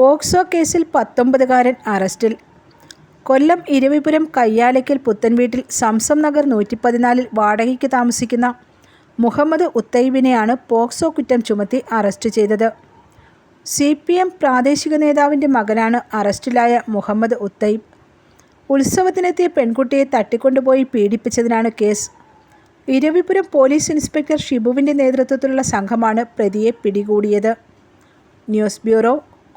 POCSO കേസിൽ പത്തൊമ്പതുകാരൻ അറസ്റ്റിൽ. കൊല്ലം ഇരവിപുരം കയ്യാലയ്ക്കൽ പുത്തൻവീട്ടിൽ സംസം നഗർ നൂറ്റി പതിനാലിൽ വാടകയ്ക്ക് താമസിക്കുന്ന മുഹമ്മദ് ഉത്തൈബിനെയാണ് പോക്സോ കുറ്റം ചുമത്തി അറസ്റ്റ് ചെയ്തത്. സി പി എം പ്രാദേശിക നേതാവിന്റെ മകനാണ് അറസ്റ്റിലായ മുഹമ്മദ് ഉത്തൈബ്. ഉത്സവത്തിനെത്തിയ പെൺകുട്ടിയെ തട്ടിക്കൊണ്ടുപോയി പീഡിപ്പിച്ചതിനാണ് കേസ്. ഇരവിപുരം പോലീസ് ഇൻസ്പെക്ടർ ഷിബുവിന്റെ നേതൃത്വത്തിലുള്ള സംഘമാണ് പ്രതിയെ പിടികൂടിയത്. News bureau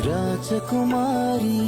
Rajakumari.